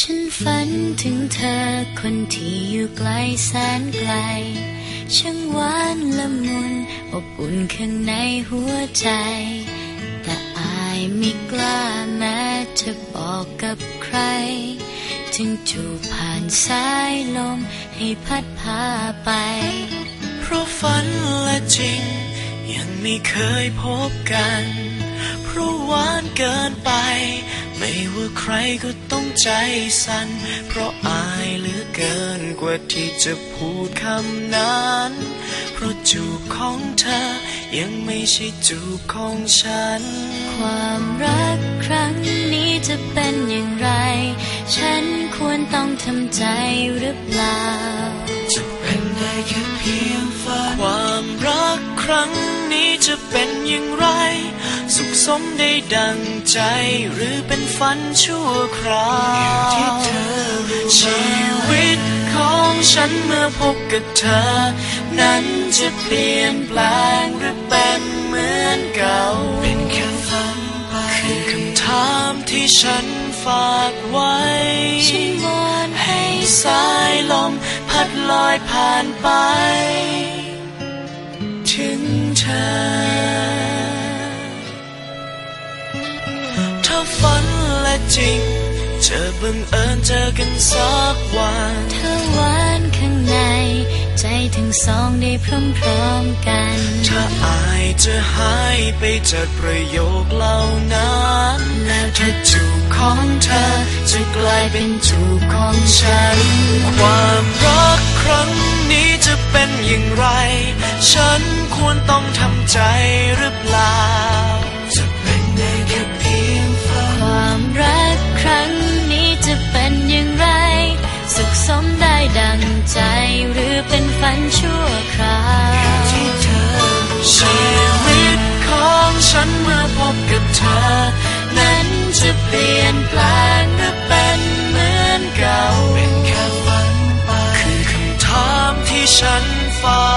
ฉันฝันถึงเธอคนที่อยู่ไกลแสนไกล ช่างหวานละมุนอบอุ่นข้างในหัวใจ แต่อายไม่กล้าแม้จะบอกกับใครถึงจูบผ่านสายลมให้พัดพาไป เพราะฝันและจริง ยังไม่เคยพบกัน เพราะหวานเกินไป ไม่ว่าใครก็ต้องใจสั่น เพราะอายเหลือเกินกว่าที่จะพูดคำนั้น เพราะจูบของเธอ ยังไม่ใช่จูบของฉัน ความรักครั้งนี้จะเป็นอย่างไร ฉันควรต้องทำใจหรือเปล่า จะเป็นได้แค่เพียงฝันความรัก ครั้งนี้จะเป็นอย่างไร สุขสมได้ดังใจ หรือเป็นฝันชั่วคราวที่เธอชีวิตของฉันเมื่อพบกับเธอ นั้นจะเปลี่ยนแปลงหรือเป็นเหมือนเก่า เป็นแค่ฝันไปคือคำถามที่ฉันฝากไว้ฉันวอนให้สายลมพัดลอยผ่านไป งเธอถ้าฝันและจริงจะบังเอิญเจอกันสักวันเธอหวานข้างใน ใจทั้งสองได้พร้อมๆกัน ถ้าอายจะหายไปจากประโยคเหล่านั้นแล้วเธถ้าอจูบของเธอ จะกลายเป็นจูบของฉัน ความรักครั้งนี้ จะเป็นอย่างไร ฉันควรต้องทำใจหรือเปล่า จะเป็นได้แค่เพียงฝันความรักครั้งนี้จะเป็นอย่างไร สุขสมได้ดังใจหรือเป็นฝันชั่วคราวที่เธอชีวิตของฉันเมื่อพบกับเธอ นั้นจะเปลี่ยนแปลง far.